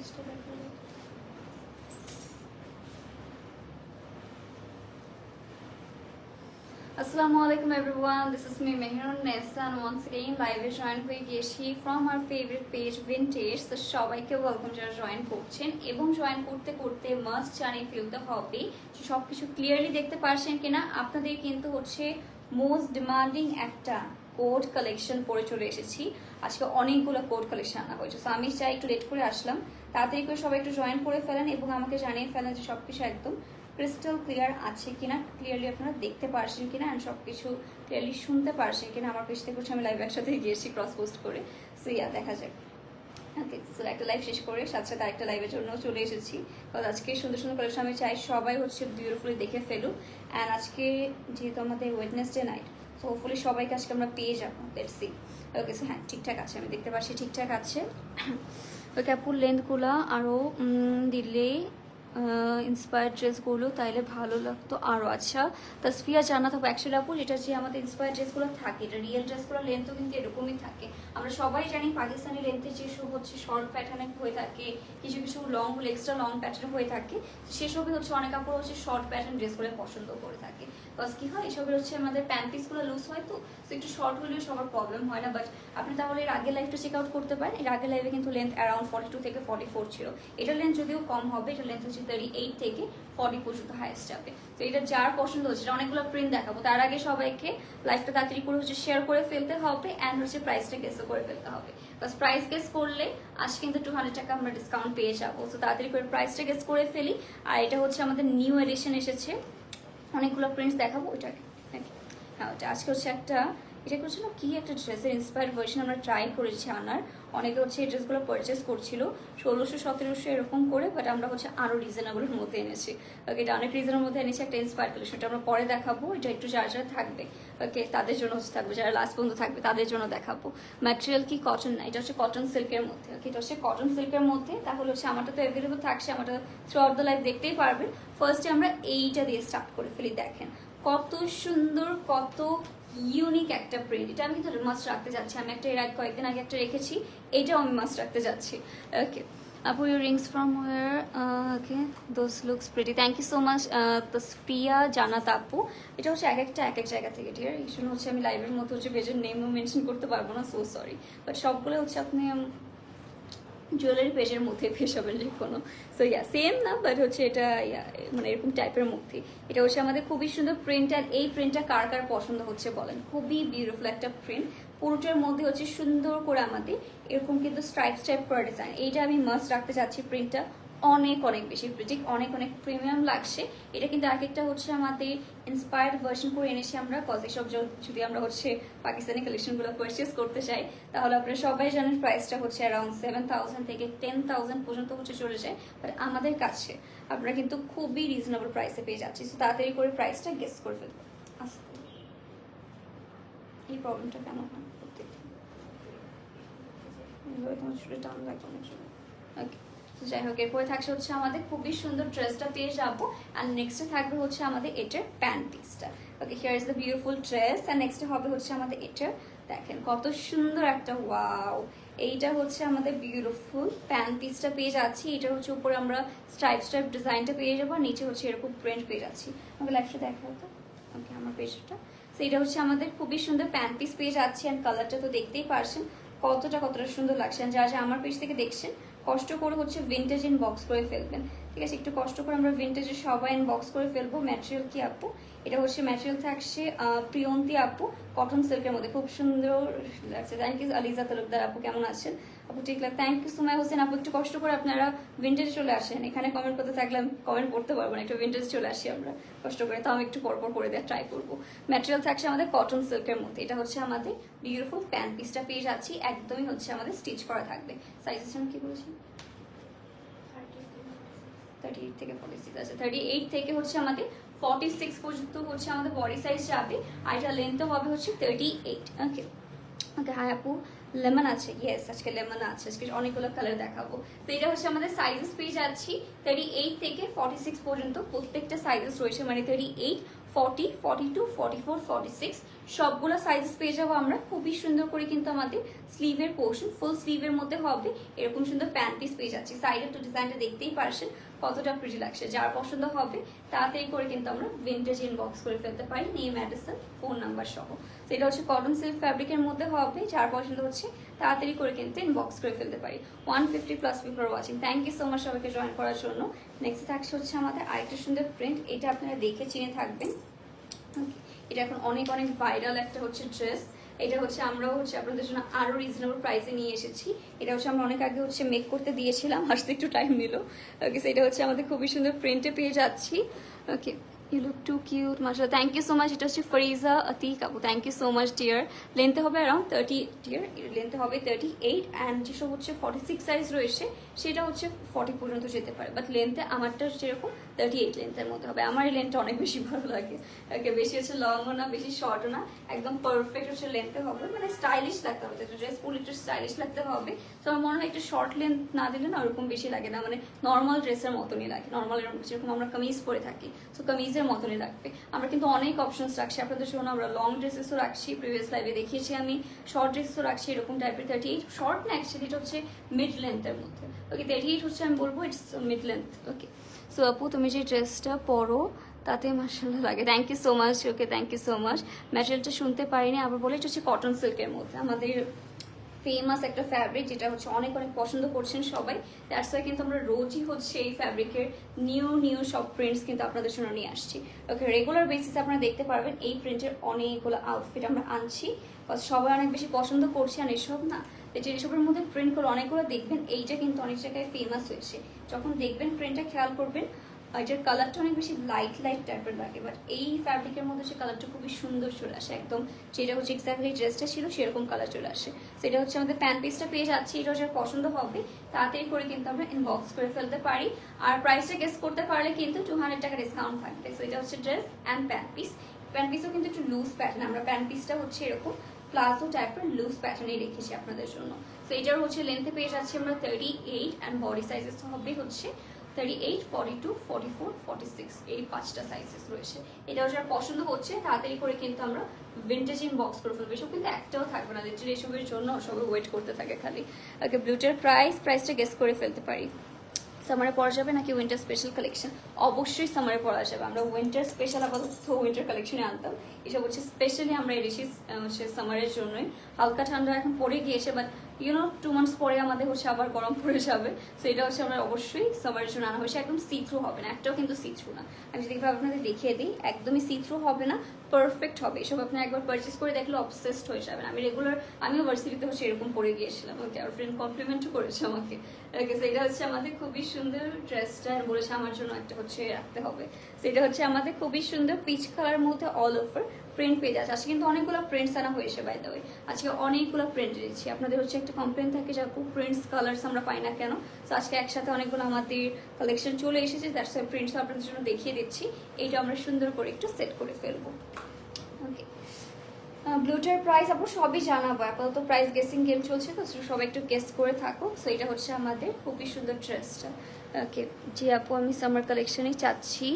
প্রাইসটা দেখা আসসালামু আলাইকুম everyone this is me Mehrun Nesa and once again লাইভে জয়েন হয়ে গিয়েছি from our favourite page Vintage তো সবাইকে ওয়েলকাম যারা জয়েন করছেন এবং জয়েন করতে করতে মাস্ট জানিয়ে ফেলতে হবে যে সব কিছু ক্লিয়ারলি দেখতে পারছেন কিনা। আপনাদের কিন্তু হচ্ছে মোস্ট ডিমান্ডিং একটা কোড কালেকশন পরে চলে এসেছি। আজকে অনেকগুলো কোড কালেকশন আনা হয়েছে। সো আমি চাই একটু লেট করে আসলাম। তাড়াতাড়ি করে সবাই একটু জয়েন করে ফেলেন এবং আমাকে জানিয়ে ফেলেন যে সব কিছু একদম ক্রিস্টাল ক্লিয়ার আছে কিনা ক্লিয়ারলি আপনারা দেখতে পারছেন কিনা অ্যান্ড সব কিছু ক্লিয়ারলি শুনতে পারছেন কিনা। আমার পেজ থেকে আমি লাইভ একসাথে গিয়েছি ক্রস পোস্ট করে। সো ইয়া দেখা যাক। ওকে সো একটা লাইভ শেষ করে সাথে সাথে আরেকটা লাইভের জন্য চলে এসেছি। কারণ আজকে সুন্দর সুন্দর কালেকশন আমি চাই সবাই হচ্ছে বিউটিফুলি দেখে ফেলুক। অ্যান্ড আজকে যেহেতু আমাদের ওয়েডনেসডে নাইট সো হোপফুলি সবাইকে আজকে আমরা পেয়ে যাব। লেটস সি ওকে সো হ্যাঁ ঠিকঠাক আছে, আমি দেখতে পাচ্ছি ঠিকঠাক আছে। ওকে আপুর লেন্থগুলো আরও দিলে ইন্সপায়ার ড্রেসগুলো তাইলে ভালো লাগতো আরও আচ্ছা তাসফিয়া জানা থাকব অ্যাকচুয়ালি আপু এটা যে আমাদের ইন্সপায়ার ড্রেসগুলো থাকে, এটা রিয়েল ড্রেসগুলো লেন্থও কিন্তু এরকমই থাকে। আমরা সবাই জানি পাকিস্তানি লেন্থের যে সব হচ্ছে শর্ট প্যাটার্নে হয়ে থাকে, কিছু কিছু লং এক্সট্রা লং প্যাটার্ন হয়ে থাকে। সেসবই হচ্ছে, অনেক কাপড় হচ্ছে শর্ট প্যাটার্ন ড্রেসগুলো পছন্দ করে থাকে। বাস কি হয়, এসবের হচ্ছে আমাদের প্যান্ট পিসগুলো লুজ হয় তো একটু শর্ট হলেও সবার প্রবলেম হয় না বাট আপনি তাহলে এর আগের লাইফটা চেক আউট করতে পারেন। এর আগের লাইফে কিন্তু লেন্থ অ্যারাউন্ড ফর্টি টু থেকে ফর্টি ফোর ছিল। এটার লেন্থ যদিও কম হবে, এটার লেন্থ হচ্ছে থার্টি এইট থেকে ফর্টি পর্যন্ত হাইস্ট যাবে। তো এটা যার পছন্দ হচ্ছে, এটা অনেকগুলো প্রিন্ট দেখাবো। তার আগে সবাইকে লাইফটা তাড়াতাড়ি করে হচ্ছে শেয়ার করে ফেলতে হবে অ্যান্ড হচ্ছে প্রাইসটা গেসও করে ফেলতে হবে। বাস প্রাইস গেস করলে আজ কিন্তু টু হান্ড্রেড টাকা আমরা ডিসকাউন্ট পেয়ে যাব। তো তাড়াতাড়ি করে প্রাইসটা গেস করে ফেলি। আর এটা হচ্ছে আমাদের নিউ এডিশন এসেছে। অনেকগুলো প্রিন্টস দেখাবো ওইটাকে। নাকি হ্যাঁ ওটা আজকে হচ্ছে একটা এটা করছিল কি একটা ড্রেসের ইন্সপায়ার ভার্সন আমরা ট্রাই করেছি আনার। অনেকে হচ্ছে এই ড্রেসগুলো পারচেস করছিল। ষোলোশো, সতেরোশো এরকম করে বাট আমরা হচ্ছে আরও রিজনেবলের মধ্যে এনেছি। ওকে এটা অনেক রিজনের মধ্যে এনেছি, একটা ইন্সপায়ার কালেকশন এটা আমরা পরে দেখাবো। এটা একটু যার যারা থাকবে। ওকে তাদের জন্য হচ্ছে থাকবে। যারা লাস্ট পর্যন্ত থাকবে, তাদের জন্য দেখাবো। ম্যাটেরিয়াল কি কটন না? এটা হচ্ছে কটন সিল্কের মধ্যে। ওকে এটা হচ্ছে কটন সিল্কের মধ্যে। তাহলে হচ্ছে আমারটা তো অ্যাভেলেবল থাকছে, আমারটা থ্রু আউট দ্য লাইফ দেখতেই পারবেন। ফার্স্টে আমরা এইটা দিয়ে স্টার্ট করে ফেলি, দেখেন। কত সুন্দর, কত ইউনিক একটা প্রিন্ট এটা আমি কিন্তু মাস্ট রাখতে যাচ্ছি। আমি একটা এর কয়েকদিন আগে একটা রেখেছি। এটাও আমি মাস্ট রাখতে যাচ্ছি। ওকে আপু you rings from war okay those looks pretty thank you so much Tasfia Jannat আপু এটা হচ্ছে এক একটা, এক এক জায়গা থেকে ঠিক আছে এই জন্য হচ্ছে আমি লাইভের মতো হচ্ছে পেজের নেমও মেনশন করতে পারব না সো সরি বাট সবগুলো হচ্ছে আপনি জুয়েলারি পেজের মধ্যে যে কোনো সো ইয়া সেম না বাট হচ্ছে এটা মানে এরকম টাইপের মধ্যে। এটা হচ্ছে আমাদের খুবই সুন্দর প্রিন্ট আর এই প্রিন্টটা কার কার পছন্দ হচ্ছে বলেন? খুবই বিউটিফুল একটা প্রিন্ট পুরোটার মধ্যে হচ্ছে সুন্দর করে আমাদের এরকম কিন্তু স্ট্রাইপ স্ট্রাইপ করা ডিজাইন এইটা আমি মাস্ট রাখতে চাচ্ছি প্রিন্টটা অনেক অনেক বেশি প্রিটিক অনেক অনেক প্রিমিয়াম লাগছে। এটা কিন্তু এক একটা হচ্ছে আমাদের ইন্সপায়ার্ড ভার্সন করে এনেছি আমরা। কজ এসব যদি আমরা হচ্ছে পাকিস্তানি কালেকশনগুলো পারচেস করতে চাই, তাহলে আপনারা সবাই জানেন প্রাইসটা হচ্ছে অ্যারাউন্ড সেভেন থাউজেন্ড থেকে টেন থাউজেন্ড পর্যন্ত হচ্ছে চলে যায় বাট আমাদের কাছে আপনারা কিন্তু খুবই রিজনেবল প্রাইসে পেয়ে যাচ্ছি। তো তাড়াতাড়ি করে প্রাইসটা গেস করে ফেলব। আস্তে। এই প্রবলেমটা কেন হয়? তোমার টান লাগছে অনেক ওকে যাই হোক, এরপরে থাকছে হচ্ছে আমাদের খুবই সুন্দর ড্রেসটা পেয়ে যাব। আর নেক্সটে থাকবে হচ্ছে আমাদের এটার প্যান্ট পিসটা okay here is the beautiful dress আর নেক্সটে হবে হচ্ছে আমাদের এটার, দেখেন কত সুন্দর একটা ওয়াও এইটা হচ্ছে আমাদের বিউটিফুল প্যান্ট পিসটা পেয়ে যাচ্ছি। এটা হচ্ছে উপরে আমরা স্ট্রাইপ স্ট্রাইপ ডিজাইনটা পেয়ে যাব আর নিচে হচ্ছে এরকম প্রিন্ট পেয়ে যাচ্ছি। আমাকে লাইফটা দেখা হতো ওকে আমার পেজটা। তো এটা হচ্ছে আমাদের খুবই সুন্দর প্যান্ট পিস পেয়ে যাচ্ছি। অ্যান্ড কালারটা তো দেখতেই পারছেন কতটা কতটা সুন্দর লাগছে। যা যা আমার পেজ থেকে দেখছেন কষ্ট করে হচ্ছে ভিন্টেজ ইন বক্স করে ফেলবেন। ঠিক আছে? একটু কষ্ট করে আমরা ভিন্টেজের সবাই ইন বক্স করে ফেলব। ম্যাটেরিয়াল কি আপু? এটা হচ্ছে ম্যাটেরিয়াল থাকছে প্রিয়ন্তি আপু কটন সিল্কের মধ্যে। খুব সুন্দর লাগছে। থ্যাংক ইউ আলিজা তালুকদার আপু, কেমন আছেন? লাগে থ্যাংক ইউ সুমাই হোসেন আপু, একটু কষ্ট করে আপনারা ভিন্টেজে চলে আসেন। এখানে কমেন্ট করতে থাকলে কমেন্ট করতে পারব না, একটু ভিন্টেজ চলে আসি আমরা, কষ্ট করে। তাও আমি একটু পরপর করে দেওয়ার ট্রাই করব। ম্যাটেরিয়াল থাকছে আমাদের কটন সিল্কের মধ্যে। এটা হচ্ছে আমাদের বিউটিফুল প্যান্ট পিসটা পেয়ে যাচ্ছি। একদমই হচ্ছে আমাদের স্টিচ করা থাকবে। সাইজের জন্য কি বলেছি? থার্টি এইট থেকে ফর্টি সিক্স আছে। থার্টি এইট থেকে হচ্ছে আমাদের ফর্টি সিক্স পর্যন্ত হচ্ছে আমাদের বডি সাইজ যাবে। আর এটা লেন্থও হবে হচ্ছে thirty eight okay okay hi আপু। লেমন আছে ইয়েস আজকে লেমন আছে, আজকে অনেকগুলো কালার দেখাবো। তো এটা হচ্ছে আমাদের সাইজেস পেয়ে যাচ্ছি থার্টি এইট থেকে ফর্টি সিক্স পর্যন্ত প্রত্যেকটা সাইজেস রয়েছে মানে thirty eight forty forty two forty four forty six সবগুলো সাইজেস পেয়ে যাব আমরা। খুবই সুন্দর করে কিন্তু আমাদের স্লিভের পোর্শন ফুল স্লিভের মধ্যে হবে। এরকম সুন্দর প্যান্ট পিস পেয়ে যাচ্ছি। সাইডে তো ডিজাইনটা দেখতেই পারছেন কতটা প্রিটি লাগছে। যার পছন্দ হবে তাড়াতাড়ি করে কিন্তু আমরা ভিন্টেজ ইনবক্স করে ফেলতে পারি। নেম অ্যাড্রেসন ফোন নাম্বার সহ। তো এটা হচ্ছে কটন সিল্ক ফ্যাব্রিকের মধ্যে হবে। যার পছন্দ হচ্ছে তাড়াতাড়ি করে কিন্তু ইনবক্স করে ফেলতে পারি। One fifty plus people watching thank you so much সবাইকে জয়েন করার জন্য। নেক্সট থাকছে হচ্ছে আমাদের আরেকটা সুন্দর প্রিন্ট এটা আপনারা দেখে চিনে থাকবেন। Okay, এটা এখন অনেক অনেক ভাইরাল একটা হচ্ছে ড্রেস এটা হচ্ছে আমরাও হচ্ছে আপনাদের জন্য আরও রিজনেবল প্রাইসে নিয়ে এসেছি। এটা হচ্ছে আমরা অনেক আগে হচ্ছে মেক করতে দিয়েছিলাম, আসতে একটু টাইম নিল। ওকে সেটা হচ্ছে আমাদের খুবই সুন্দর প্রিন্টে পেয়ে যাচ্ছি। Okay you look too cute Masa thank you so much এটা হচ্ছে ফরিজা আতিক আপু। Thank you so much dear লেন্থে হবে অ্যারাউন্ড থার্টি ডিয়ার লেন্থে হবে থার্টি এইট অ্যান্ড যেসব হচ্ছে ফর্টি সিক্স সাইজ রয়েছে, সেটা হচ্ছে ফর্টি পর্যন্ত যেতে পারে। বাট লেন্থে আমারটা যেরকম থার্টি এইট লেন্থের মধ্যে হবে। আমার এই লেন্থটা অনেক বেশি ভালো লাগে। ওকে বেশি হচ্ছে লংও না, বেশি শর্টও না। একদম পারফেক্ট হচ্ছে লেন্থে হবে। মানে স্টাইলিশ লাগতে হবে। ড্রেস পরলে একটু স্টাইলিশ লাগতে হবে। তো আমার মনে হয় একটু শর্ট লেন্থ না দিলে না ওরকম বেশি লাগে না। মানে নর্মাল ড্রেসের মতনই লাগে। নর্মাল যেরকম আমরা কামিজ পরে থাকি। তো কামিজের মতনই লাগবে। আমরা কিন্তু অনেক অপশনস রাখছি। আপনাদের জন্য আমরা লং ড্রেসেসও রাখছি। প্রিভিয়াস লাইভে দেখিয়েছি আমি। শর্ট ড্রেসও রাখছি এরকম টাইপের থার্টি এইট শর্ট না অ্যাকচুয়ালি এটা হচ্ছে মিড লেন্থের মধ্যে। ওকে থার্টি এইট হচ্ছে আমি বলব it's mid length okay so আপু তুমি যে ড্রেসটা পরো, তাতে মার্শাল্লাহ লাগে। Thank you so much okay thank you so much ম্যাটেরিয়ালটা শুনতে পারিনি, আবার বলে এটা হচ্ছে কটন সিল্কের মধ্যে। আমাদের ফেমাস একটা ফ্যাব্রিক যেটা হচ্ছে অনেক অনেক পছন্দ করছেন সবাই। দ্যাটস ওয়াই কিন্তু আমরা রোজই হচ্ছে এই ফ্যাব্রিকের নিউ নিউ সব প্রিন্টস কিন্তু আপনাদের জন্য নিয়ে আসছি। ওকে রেগুলার বেসিস আপনারা দেখতে পারবেন, এই প্রিন্টের অনেকগুলো আউটফিট আমরা আনছি। সবাই অনেক বেশি পছন্দ করছে, আর এসব না। যে এসবের মধ্যে প্রিন্টগুলো অনেকগুলো দেখবেন, এইটা কিন্তু অনেক জায়গায় ফেমাস হয়েছে। যখন দেখবেন প্রিন্টটা খেয়াল করবেন এটার কালারটা অনেক বেশি লাইট লাইট টাইপের লাগে বাট এই ফ্যাব্রিকের মধ্যে সে কালারটা খুবই সুন্দর চলে আসে, একদম যেটা হচ্ছে এক্স্যাক্টলি ড্রেসটা ছিল সেরকম কালার চলে আসে। সেটা হচ্ছে আমাদের প্যান্ট পিসটা পেয়ে যাচ্ছি, এটা হচ্ছে পছন্দ হবে, তাড়াতাড়ি করে কিন্তু আমরা ইনবক্স করে ফেলতে পারি। আর প্রাইসটা গেস করতে পারলে কিন্তু টু হান্ড্রেড টাকা ডিসকাউন্ট থাকবে। সো এটা হচ্ছে dress and pant piece pant পিসও কিন্তু একটু লুজ প্যাটার্ন আমরা প্যান্ট পিসটা হচ্ছে এরকম প্লাজো টাইপের লুজ প্যাটার্নে রেখেছি আপনাদের জন্য। তো এটার হচ্ছে লেন্থে পেয়ে যাচ্ছি আমরা thirty eight and body sizes হবে হচ্ছে thirty eight forty two forty four forty six এই পাঁচটা সাইজেস রয়েছে। এটা যার পছন্দ হচ্ছে, তাড়াতাড়ি করে কিন্তু আমরা ভিন্টেজ ইন বক্স করে ফেলব। এসব কিন্তু একটাও থাকবে না লিটারি এসবের জন্য সবাই ওয়েট করতে থাকে খালি। ওকে ব্লুটার প্রাইস প্রাইসটা গেস করে ফেলতে পারি। সামারে পড়া যাবে নাকি উইন্টার স্পেশাল কালেকশন অবশ্যই সামারে পড়া যাবে। আমরা উইন্টার স্পেশাল আপাতত উইন্টার কালেকশনে আনতাম। এসব হচ্ছে স্পেশালি আমরা এনেছি সামারের জন্যই। হালকা ঠান্ডা এখন পরে গিয়েছে বাট ইউনো টু মান্থস পরে আমাদের হচ্ছে আবার গরম পড়ে যাবে। সো এটা হচ্ছে আমরা অবশ্যই সামারের জন্য আনা হয়েছে। একদম সি থ্রু হবে না। একটাও কিন্তু সি থ্রু না। আমি যদি এভাবে আপনাদের দেখিয়ে দিই, একদমই সি থ্রু হবে না পারফেক্ট হবে। এসব আপনি একবার পারচেস করে দেখলে অবসেসড হয়ে যাবেন। আমি রেগুলার আমিও ভার্সিটিতে হচ্ছে এরকম পরে গিয়েছিলাম। ওকে আর ফ্রেন্ড কমপ্লিমেন্টও করেছে আমাকে। ওকে সেটা হচ্ছে আমাদের খুবই সুন্দর ড্রেসটা বলেছে আমার জন্য একটা হচ্ছে রাখতে হবে। সেটা হচ্ছে আমাদের খুবই সুন্দর পিচ কালার মধ্যে অল ওভার প্রিন্ট পেয়ে যাচ্ছে। আজকে কিন্তু অনেকগুলো প্রিন্টস আনা হয়েছে বাই আজকে অনেকগুলো প্রিন্ট দিচ্ছি আপনাদের হচ্ছে কমপ্লেন থাকে যে, আপু প্রিন্টস কালার্স আমরা পাই না কেন? তো আজকে একসাথে অনেকগুলো আমাদের কালেকশন চলে এসেছে দ্যাটস ওয়াই প্রিন্টস আপনাদের জন্য দেখিয়ে দিচ্ছি। এইটা আমরা সুন্দর করে একটু সেট করে ফেলব। ওকে ব্লুটার প্রাইস আপু সবই জানাব। আপাতত প্রাইস গেসিং গেম চলছে তো সবাই একটু গেস করে থাকো সো এটা হচ্ছে আমাদের খুবই সুন্দর ড্রেসটা ওকে জি, আপু, আমি সামার কালেকশনেই চাচ্ছি।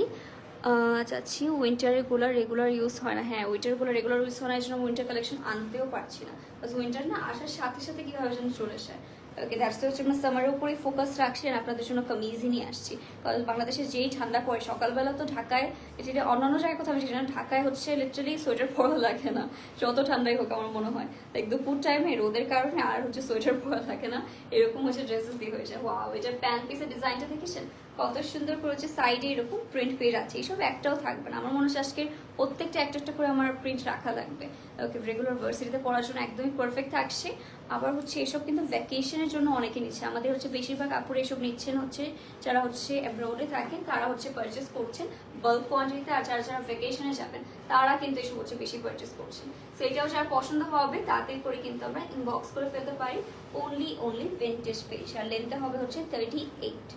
চাচ্ছি উইন্টারেরগুলো রেগুলার ইউজ হয় না। হ্যাঁ উইন্টারগুলো রেগুলার ইউজ হয় না, এই জন্য উইন্টার কালেকশন আনতেও পারছি না। উইন্টার না আসার সাথে সাথে কীভাবে যেন চলে আসে ওকে দ্যাটস হচ্ছে আমরা সামারের উপরেই ফোকাস আর আপনাদের জন্য কামিজই নিয়ে আসছি। কারণ বাংলাদেশে যেই ঠান্ডা পড়ে, সকালবেলা তো ঢাকায় যেটা অন্যান্য জায়গায় কোথাও সেটা ঢাকায় হচ্ছে লিটারালি সোয়েটার পরা লাগে না। যত ঠান্ডাই হোক আমার মনে হয়। লাইক দুপুর টাইমে রোদের কারণে আর হচ্ছে সোয়েটার পরা থাকে না। এরকম হচ্ছে ড্রেসেস দিয়ে হয়ে যায় ওয়াও এটার প্যান্ট পিসের ডিজাইনটা দেখেছেন? কত সুন্দর করে হচ্ছে সাইডে এরকম প্রিন্ট পেয়ে যাচ্ছে। এইসব একটাও থাকবে না। আমার মনে হচ্ছে আজকে প্রত্যেকটা একটা একটা করে আমার প্রিন্ট রাখা লাগবে। ওকে রেগুলার ভার্সিটিতে পড়ার জন্য একদমই পারফেক্ট থাকছে। আবার হচ্ছে এসব কিন্তু ভ্যাকেশনের জন্য অনেকে নিচ্ছে। আমাদের হচ্ছে বেশিরভাগ আপুরে এসব নিচ্ছেন হচ্ছে, যারা হচ্ছে অ্যাব্রোডে থাকেন, তারা হচ্ছে পারচেস করছেন। বাল্ক কোয়ান্টিটিতে আর যারা যারা ভ্যাকেশনে যাবেন, তারা কিন্তু এসব হচ্ছে বেশি পারচেস করছেন। সো এটাও যারা পছন্দ হবে তাড়াতাড়ি করে কিন্তু আমরা ইনবক্স করে ফেলতে পারি। অনলি অনলি ভেন্টেজ পেজ আর লেন্থটা হবে হচ্ছে থার্টি এইট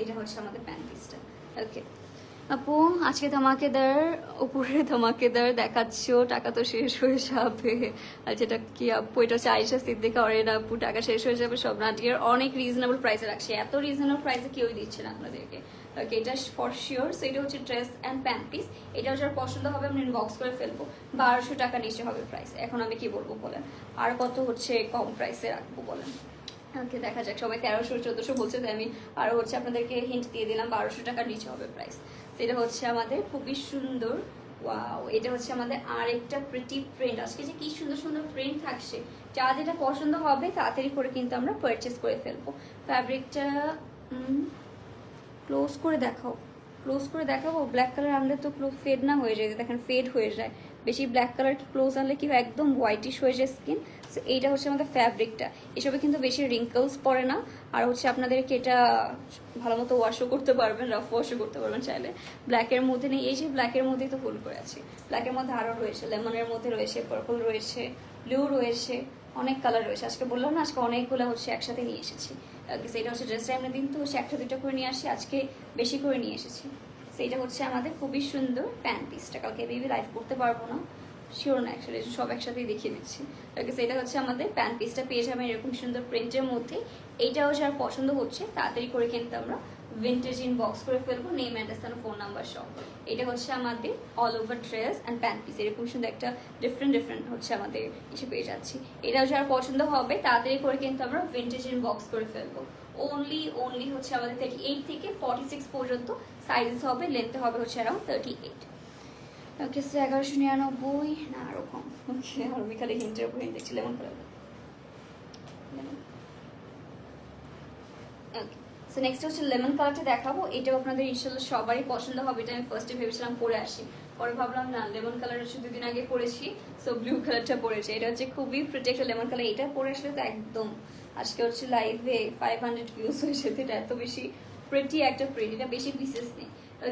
এটা হচ্ছে আমাদের প্যান্ট পিসটা ওকে আপু, আজকে ধামাকেদার উপরে ধামাকেদার দেখাচ্ছ, টাকা তো শেষ হয়ে যাবে। আর যেটা কি আপু, এটা হচ্ছে আয়সা সিদ্দিকা অরেন আপু, টাকা শেষ হয়ে যাবে, সব নাটিয়ার অনেক রিজনেবল প্রাইসে রাখছে। এত রিজনেবল প্রাইসে কেউই দিচ্ছে না আপনাদেরকে। ওকে এটা ফর শিওর সো এটা হচ্ছে ড্রেস অ্যান্ড প্যান্ট পিস এটা যার পছন্দ হবে, আমি ইনবক্স করে ফেলব। বারোশো টাকা নিচে হবে প্রাইস এখন আমি কি বলব বলেন? আর কত হচ্ছে কম প্রাইসে রাখব বলেন? ওকে, দেখা যাক। সবাই তেরোশো, চোদ্দোশো বলছে, তাই আমি আরও হচ্ছে আপনাদেরকে হিন্ট দিয়ে দিলাম, বারোশো টাকার নিচে হবে প্রাইস এটা হচ্ছে আমাদের খুবই সুন্দর। ওয়াও এটা হচ্ছে আমাদের আরেকটা প্রিটি প্রিন্ট আজকে যে কি সুন্দর সুন্দর প্রিন্ট থাকছে, যা যেটা পছন্দ হবে তাড়াতাড়ি করে কিন্তু আমরা পারচেস করে ফেলব। ফ্যাব্রিকটা ক্লোজ করে দেখাও। ক্লোজ করে দেখাবো? ব্ল্যাক কালার আনলে তো ক্লোজ ফেড না হয়ে যায়। দেখেন ফেড হয়ে যায়। বেশি ব্ল্যাক কালার ক্লোজ আনলে কি একদম হোয়াইটিশ হয়ে যায় স্কিন সো এইটা হচ্ছে আমাদের ফ্যাব্রিকটা এসবে কিন্তু বেশি রিঙ্কলস পড়ে না। আর হচ্ছে আপনাদেরকে এটা ভালো মতো ওয়াশও করতে পারবেন রাফ ওয়াশও করতে পারবেন চাইলে। ব্ল্যাকের মধ্যে নেই। এই যে ব্ল্যাকের মধ্যেই তো ফুল করে আছে। ব্ল্যাকের মধ্যে আরও রয়েছে। লেমনের মধ্যে রয়েছে পার্পল রয়েছে ব্লু রয়েছে, অনেক কালার রয়েছে। আজকে বললাম না, আজকে অনেকগুলো হচ্ছে একসাথে নিয়ে এসেছি। সেইটা হচ্ছে ড্রেস টাইমের দিন। তো হচ্ছে একটা দুটো করে নিয়ে আসি। আজকে বেশি করে নিয়ে এসেছি। সেইটা হচ্ছে আমাদের খুবই সুন্দর প্যান্ট পিসটা কালকে বেবি লাইভ করতে পারব না। শিওর না অ্যাকচুয়ালি সব একসাথেই দেখিয়ে দিচ্ছি। ওকে সেটা হচ্ছে আমাদের প্যান্ট পিসটা পেয়ে যাবেন এরকম সুন্দর প্রিন্টের মধ্যে। এইটাও যার পছন্দ হচ্ছে, তাড়াতাড়ি করে কিন্তু আমরা ভিন্টেজ ইন বক্স করে ফেলব। নেম অ্যাড্রেস আর ফোন নাম্বার সব এটা হচ্ছে আমাদের all over dress and pant piece এরকম সুন্দর একটা ডিফারেন্ট ডিফারেন্ট হচ্ছে আমাদের এসে পেয়ে যাচ্ছি। এটাও যার পছন্দ হবে, তাড়াতাড়ি করে কিন্তু আমরা ভিন্টেজ ইন বক্স করে ফেলব। অনলি অনলি হচ্ছে আমাদের থার্টি এইট থেকে ফর্টি সিক্স পর্যন্ত সাইজেস হবে লেন্থে হবে হচ্ছে around thirty eight okay so এগারোশো নিরানব্বই। না আরও কম। ওকে আর আমি খালি হিন্টের উপর হিন্ট দেখছি lemon colour okay so next হচ্ছে লেমন কালারটা দেখাবো। এটাও আপনাদের ইনশাল্লাহ সবারই পছন্দ হবে এটা আমি ফার্স্টে ভেবেছিলাম পরে আসি। পরে ভাবলাম, না, লেমন কালার হচ্ছে দুদিন আগে পরেছি সো ব্লু কালারটা পরেছে। এটা হচ্ছে খুবই প্রোটেক্ট লেমন কালার। এটা পরে আসলে তো একদম, আজকে হচ্ছে লাইভে ফাইভ হান্ড্রেড ভিউজ হয়েছে এটা এত বেশি প্রিটি একটা প্রিন্ট এটা বেশি পিসেস নেই।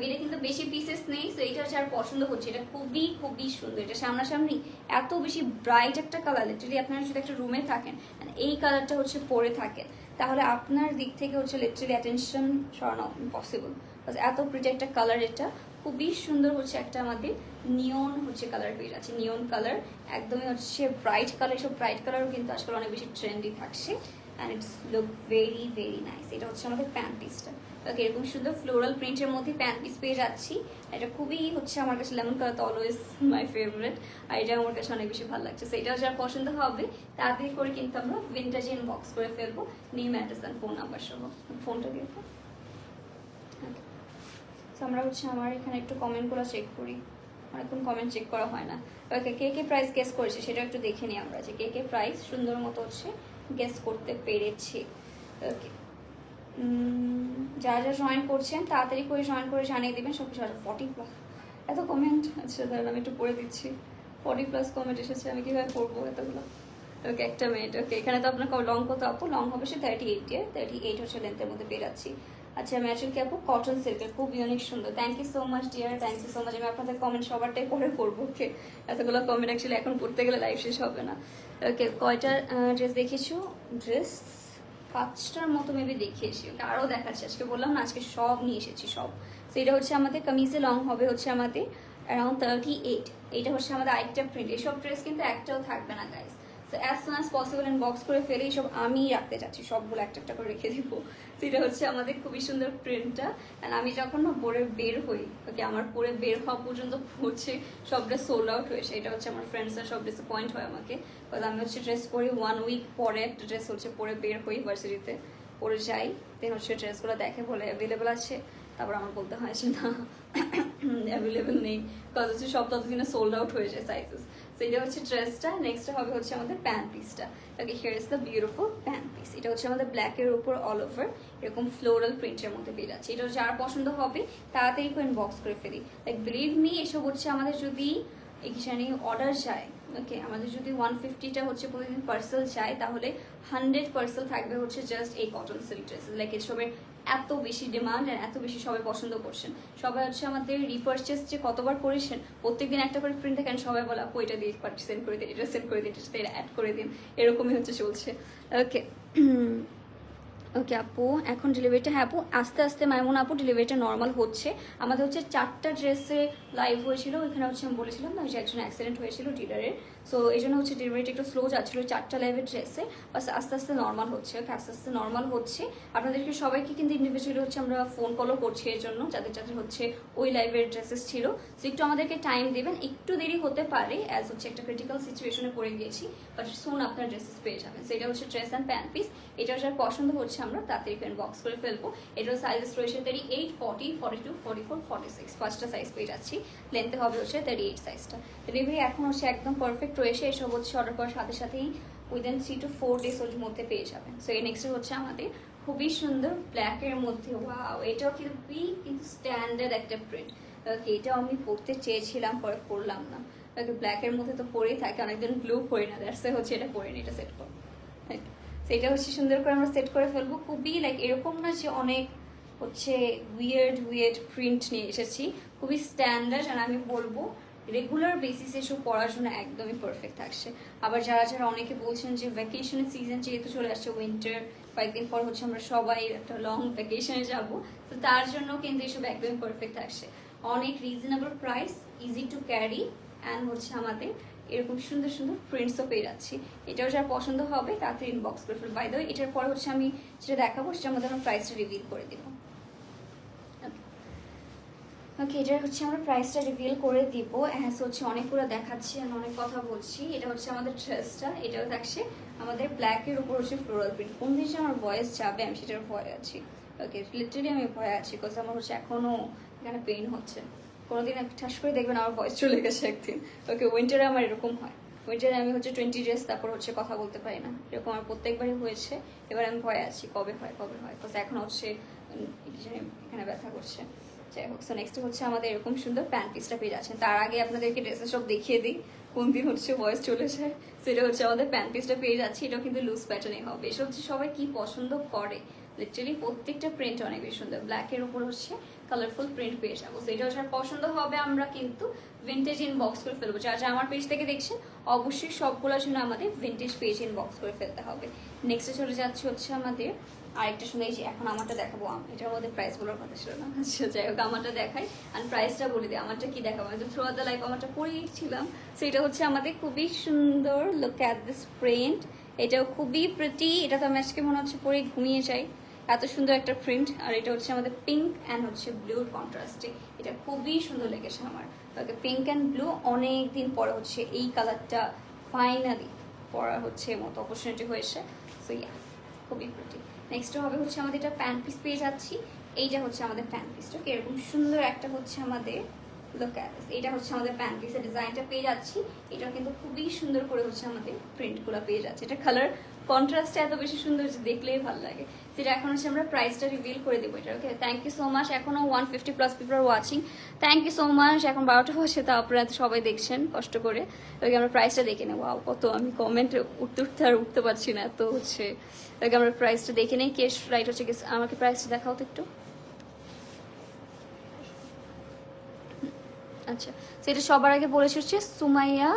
এটা কিন্তু বেশি পিসেস নেই তো এটা হচ্ছে আর পছন্দ হচ্ছে এটা খুবই খুবই সুন্দর। এটা সামনাসামনি এত বেশি ব্রাইট একটা কালার লিটারালি আপনারা যদি একটা রুমে থাকেন and এই কালারটা হচ্ছে পরে থাকেন, তাহলে আপনার দিক থেকে হচ্ছে লিটারালি অ্যাটেনশন সরানো পসিবল এত প্রিটি একটা কালার এটা খুবই সুন্দর হচ্ছে একটা আমাদের নিয়ন হচ্ছে কালার পেয়ে যাচ্ছে নিয়ন কালার একদমই হচ্ছে ব্রাইট কালার সব ব্রাইট কালারও কিন্তু আজকাল অনেক বেশি ট্রেন্ডি থাকছে and it's look very very nice এটা হচ্ছে আমাদের প্যান্ট পিসটা ওকে এরকম সুন্দর ফ্লোরাল প্রিন্টের মধ্যে প্যান্ট পিস পেয়ে যাচ্ছি। এটা খুবই হচ্ছে আমার কাছে লেমন কালার তো অলওয়েজ মাই ফেভারিট আর এটা আমার কাছে অনেক বেশি ভালো লাগছে। সেটাও যার পছন্দ হবে, তাড়াতাড়ি করে কিন্তু আমরা ভিন্টেজ ইন বক্স করে ফেলব। নেম অ্যাড্রেস ফোন নাম্বার সহ। ফোনটা দিয়ে. So, আমরা হচ্ছে আমার এখানে একটু কমেন্টগুলো চেক করি। অনেকক্ষণ কমেন্ট চেক করা হয় না। ওকে কে কে প্রাইস গেস করেছে সেটা একটু দেখে নিই আমরা যে কে কে প্রাইস সুন্দর মতো হচ্ছে গেস করতে পেরেছি। ওকে যারা যারা জয়েন করছেন তাড়াতাড়ি করে জয়েন করে জানিয়ে দেবেন সব কিছু ফর্টি প্লাস এত কমেন্ট আচ্ছা দাঁড়ান আমি একটু পড়ে দিচ্ছি। ফর্টি প্লাস কমেন্ট এসেছে আমি কীভাবে পড়ব এতগুলো? ওকে একটা মিনিট ওকে এখানে তো আপনার লং কত আপু লং হবে say thirty eight thirty eight হচ্ছে লেন্থের মধ্যে যাচ্ছি। আচ্ছা ম্যাচেল কি আপু কটন সিল্কের খুব ইউনিক সুন্দর। Thank you so much dear thank you so much আমি আপনাদের কমেন্ট সবারটাই পরে করব ওকে এতগুলো কমেন্ট অ্যাকচুয়ালি এখন পড়তে গেলে লাইফ শেষ হবে না। ওকে কয়টা ড্রেস দেখেছ ড্রেস পাঁচটার মতো মেবি দেখিয়েছি। ওকে আরও দেখাচ্ছি। আজকে বললাম না, আজকে সব নিয়ে এসেছি, সব। তো এটা হচ্ছে আমাদের কামিজে লং হবে হচ্ছে আমাদের অ্যারাউন্ড থার্টি এইট এইটা হচ্ছে আমাদের আরেকটা প্রিন্ট এসব ড্রেস কিন্তু একটাও থাকবে না গাইস তো as soon as possible inbox করে ফেলে এইসব আমি রাখতে চাচ্ছি। সবগুলো একটা একটা করে রেখে দিব। তো এটা হচ্ছে আমাদের খুবই সুন্দর প্রিন্টটা অ্যান্ড আমি যখন না পরে বের হই ওকে আমার পরে বের হওয়া পর্যন্ত হচ্ছে সব ড্রেস সোল্ড আউট হয়েছে এটা হচ্ছে আমার ফ্রেন্ডসরা সব ডিসঅ্যাপয়েন্ট হয় আমাকে। কারণ আমি হচ্ছে ড্রেস পরি ওয়ান উইক পরে একটা ড্রেস হচ্ছে, পরে বের হই ভার্সিটিতে পরে যাই দেন হচ্ছে ড্রেসগুলো দেখে, বলে অ্যাভেলেবেল আছে। তারপর আমার বলতে হয় যে, না অ্যাভেলেবেল নেই। কাজ হচ্ছে সব ততদিনে সোল্ড আউট হয়ে যায় সাইজেস এটা হচ্ছে ড্রেসটা নেক্সট হবে হচ্ছে আমাদের প্যান্ট পিসটা okay here is the beautiful pant piece এটা হচ্ছে আমাদের ব্ল্যাকের উপর অল ওভার এরকম ফ্লোরাল প্রিন্টের মধ্যে পেয়ে যাচ্ছে। এটা যার পছন্দ হবে, তাড়াতাড়ি করে বক্স করে ফেলি। লাইক বিলিভ মি এসব হচ্ছে আমাদের যদি এখানে অর্ডার যায় ওকে আমাদের যদি ওয়ান ফিফটিটা হচ্ছে প্রতিদিন পার্সেল যায়, তাহলে হান্ড্রেড পার্সেল থাকবে হচ্ছে জাস্ট এই কটন সিল্ক ড্রেসেস লাইক এসবের এত বেশি ডিমান্ড অ্যান্ড এত বেশি সবাই পছন্দ করছেন। সবাই হচ্ছে আমাদের রিপার্চেস যে কতবার করেছেন, প্রত্যেকদিন একটা করে প্রিন্ট দেখেন, সবাই বলা, আপু, এটা দিয়ে সেন্ড করে দিন, এটা সেন্ড করে দিন, এটা অ্যাড করে দিন। এরকমই হচ্ছে চলছে। ওকে ওকে আপু, এখন ডেলিভারিটা হ্যাঁ আপু, আস্তে আস্তে মাইমুন আপু ডেলিভারিটা নর্মাল হচ্ছে। আমাদের হচ্ছে চারটা ড্রেসে লাইভ হয়েছিল, ওইখানে হচ্ছে আমি বলেছিলাম না যে একজন অ্যাক্সিডেন্ট হয়েছিল ডিলারের সো এই জন্য হচ্ছে ডেলিভারিটা একটু স্লো যাচ্ছিল চারটা লাইভের ড্রেসে বাস আস্তে আস্তে নর্মাল হচ্ছে ওকে আস্তে আস্তে নর্মাল হচ্ছে। আপনাদেরকে সবাইকে কিন্তু ইন্ডিভিজুয়ালি হচ্ছে আমরা ফোন কলও করছি এর জন্য, যাদের যাদের হচ্ছে ওই লাইভের ড্রেসেস ছিল। সো একটু আমাদেরকে টাইম দেবেন। একটু দেরি হতে পারে অ্যাজ হচ্ছে একটা ক্রিটিক্যাল সিচুয়েশনে পড়ে গিয়েছি বাট সুন আপনার ড্রেসেস পেয়ে যাবেন। সেটা হচ্ছে ড্রেস অ্যান্ড প্যান্ট পিস এটা যার পছন্দ হচ্ছে আমরা তাড়াতাড়ি ফ্রেন্ড বক্স করে ফেলব। এটার সাইজেস রয়েছে thirty eight forty forty two forty four forty six পাঁচটা সাইজ পেয়ে যাচ্ছি। লেন্থে হবে হচ্ছে থার্টি এইট সাইজটা ডেলিভারি এখন হচ্ছে একদম পারফেক্ট রয়েছে এসব হচ্ছে অর্ডার করার সাথে সাথেই within three to four days ওর মধ্যে পেয়ে যাবেন। সো এই নেক্সট হচ্ছে আমাদের খুবই সুন্দর ব্ল্যাকের মধ্যে। ওয়াও এটাও খুবই কিন্তু স্ট্যান্ডার্ড একটা প্রিন্ট ওকে এটাও আমি পরতে চেয়েছিলাম, পরে পরলাম না। ওকে ব্ল্যাকের মধ্যে তো পরেই থাকে অনেকজন ব্লু পরি না। দ্যাটস হচ্ছে এটা পরে এটা সেট করো। সেটা হচ্ছে সুন্দর করে আমরা সেট করে ফেলব। খুবই লাইক এরকম না যে অনেক হচ্ছে উইয়ার্ড উইয়ার্ড প্রিন্ট নিয়ে এসেছি। খুবই স্ট্যান্ডার্ড আর আমি বলব রেগুলার বেসিসে এসব পড়াশোনা একদমই পারফেক্ট থাকছে। আবার যারা যারা অনেকে বলছেন যে ভ্যাকেশনের সিজন যেহেতু চলে আসছে উইন্টার কয়েকদিন পর হচ্ছে আমরা সবাই একটা লং ভ্যাকেশনে যাব, তো তার জন্য কিন্তু এসব একদমই পারফেক্ট থাকছে। অনেক reasonable price easy to carry and হচ্ছে আমাদের এরকম সুন্দর সুন্দর প্রিন্টসও পেয়ে যাচ্ছি। এটাও যার পছন্দ হবে তাড়াতাড়ি ইনবক্স করে ফেলব। বাই দ্য এটার পরে হচ্ছে আমি যেটা দেখাবো সেটার মধ্যে আমরা প্রাইসটা রিভিল করে দেবো। ওকে এটার হচ্ছে আমরা প্রাইসটা রিভিল করে দিব। হ্যাঁ হচ্ছে অনেকগুলো দেখাচ্ছি, আমি অনেক কথা বলছি। এটা হচ্ছে আমাদের ড্রেসটা এটাও থাকছে আমাদের ব্ল্যাকের উপর হচ্ছে ফ্লোরাল প্রিন্ট কোন দিন আমার ভয়েস যাবে, আমি সেটার ভয় আছি। ওকে লিটারেলি আমি ভয় আছি বিকজ আমার হচ্ছে এখনও এখানে পেইন হচ্ছে। কোনোদিন ঠাস করে দেখবেন আমার ভয়েস চলে গেছে একদিন। ওকে উইন্টারে আমার এরকম হয়। উইন্টারে আমি হচ্ছে টোয়েন্টি ডেজ তারপর হচ্ছে কথা বলতে পারি না। এরকম আমার প্রত্যেকবারই হয়েছে। এবার আমি ভয় আছি, কবে হয় কবে হয়? বিকজ এখন হচ্ছে এখানে ব্যথা করছে। যাই হোক সো নেক্সট হচ্ছে আমাদের এরকম সুন্দর প্যান্ট পিসটা পেয়ে যাচ্ছেন। তার আগে আপনাদেরকে ড্রেসের সব দেখিয়ে দিই, কোন দিন হচ্ছে ভয়েস চলে যায়। সেটা হচ্ছে আমাদের প্যান্ট পিসটা পেয়ে যাচ্ছি, এটাও কিন্তু লুজ প্যাটার্নে হবে। এসব হচ্ছে সবাই কি পছন্দ করে? লিটারালি প্রত্যেকটা প্রিন্ট অনেক বেশি সুন্দর। ব্ল্যাকের উপর হচ্ছে কালারফুল প্রিন্ট পেয়ে যাব। So, এটা হচ্ছে পছন্দ হবে আমরা কিন্তু ভিন্টেজ ইনবক্স করে ফেলব। যারা যারা আমার পেজ থেকে দেখছেন, অবশ্যই সবগুলোর জন্য আমাদের ভিন্টেজ পেজ ইনবক্স করে ফেলতে হবে। নেক্সটে চলে যাচ্ছে হচ্ছে আমাদের আরেকটা শুনে যে এখন আমারটা দেখাবো। আম- এটার মধ্যে প্রাইস বলার কথা ছিল না। আচ্ছা যাই হোক, আমারটা দেখাই। আর প্রাইসটা বলে দিই, আমারটা কি দেখাবো? আমি থ্রু দ্য লাইফ আমারটা ছিলাম। সেটা হচ্ছে আমাদের খুবই সুন্দর লুক অ্যাট দিস প্রিন্ট এটাও খুবই প্রিটি এটা তো আমি আজকে মনে হচ্ছে পরে ঘুমিয়ে যাই। এত সুন্দর একটা প্রিন্ট আর এটা হচ্ছে আমাদের পিঙ্ক অ্যান্ড হচ্ছে ব্লুর কন্ট্রাস্টে এটা খুবই সুন্দর লেগেছে আমার। ওকে পিঙ্ক অ্যান্ড ব্লু অনেক দিন পরে হচ্ছে এই কালারটা ফাইনালি পরা হচ্ছে মতো অপরচুনিটি হয়েছে। সো ইয়া খুবই প্রিটি নেক্সট হবে হচ্ছে আমাদের এটা প্যান্ট পিস পেয়ে যাচ্ছি। এইটা হচ্ছে আমাদের প্যান্ট পিসটা এরকম সুন্দর একটা হচ্ছে আমাদের লুক এটা হচ্ছে আমাদের প্যান পিসের ডিজাইনটা পেয়ে যাচ্ছি। এটা কিন্তু খুবই সুন্দর করে হচ্ছে আমাদের প্রিন্টগুলো পেয়ে যাচ্ছে। এটা কালার কন্ট্রাস্টটা এত বেশি সুন্দর যে দেখলেই ভালো লাগে। সেটা এখন হচ্ছে আমরা প্রাইসটা রিভিল করে দেবো এটা okay thank you so much এখনও one fifty plus people watching thank you so much এখন বারোটা বসে তো আপনারা সবাই দেখছেন, কষ্ট করে। ওকে, আমরা প্রাইসটা দেখে নেব। কত আমি কমেন্টে উঠতে উঠতে আর উঠতে পারছি না তো হচ্ছে। ওকে, আমরা প্রাইসটা দেখে নেই। কেস রাইট হচ্ছে, কি আমাকে প্রাইসটা দেখাও তো একটু। আচ্ছা সেটা সবার আগে বলেছে হচ্ছে সুমাইয়া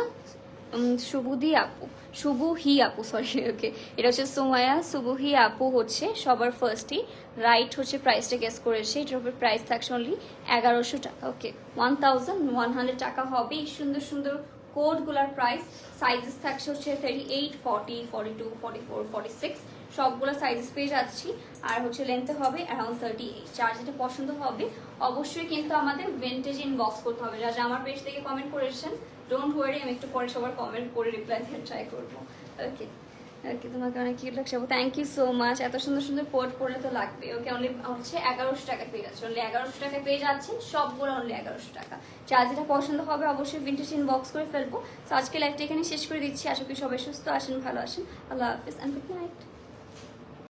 শুভুদি আপু। শুভহি আপু সরি ওকে এটা হচ্ছে সুমাইয়া শুভহি আপু হচ্ছে সবার ফার্স্টই রাইট হচ্ছে প্রাইসটা গেস করেছে এটার উপর প্রাইস থাকছে অনলি এগারোশো টাকা ওকে ওয়ান ওয়ান হান্ড্রেড টাকা হবে এই সুন্দর সুন্দর কোডগুলার প্রাইস সাইজেস থাকছে হচ্ছে thirty eight forty forty two forty four forty six সবগুলো সাইজেস পেয়ে যাচ্ছি। আর হচ্ছে লেন্থে হবে অ্যারাউন্ড থার্টি এইট যার যেটা পছন্দ হবে, অবশ্যই কিন্তু আমাদের ভেন্টেজ ইনবক্স করতে হবে। যা যা আমার পেজ থেকে কমেন্ট করেছেন ডোন্ট ওয়ারি আমি একটু পরে সবার কমেন্ট করে রিপ্লাই দিয়ে ট্রাই করব। ওকে ওকে তোমাকে অনেক কিউট লাগছে থ্যাংক ইউ সো মাচ এত সুন্দর সুন্দর পোর্ট পড়লে তো লাগবে ওকে অনলি হচ্ছে এগারোশো টাকা পেয়ে যাচ্ছে। অনলি এগারোশো টাকা পেয়ে যাচ্ছেন সবগুলো অনলি এগারোশো টাকা। যার যেটা পছন্দ হবে অবশ্যই ভিন্টেজ ইনবক্স করে ফেলব। তো আজকে লাইভটা এখানে শেষ করে দিচ্ছি। আশা করি সবাই সুস্থ আসেন ভালো আসেন আল্লাহ হাফিজ অ্যান্ড গুড নাইট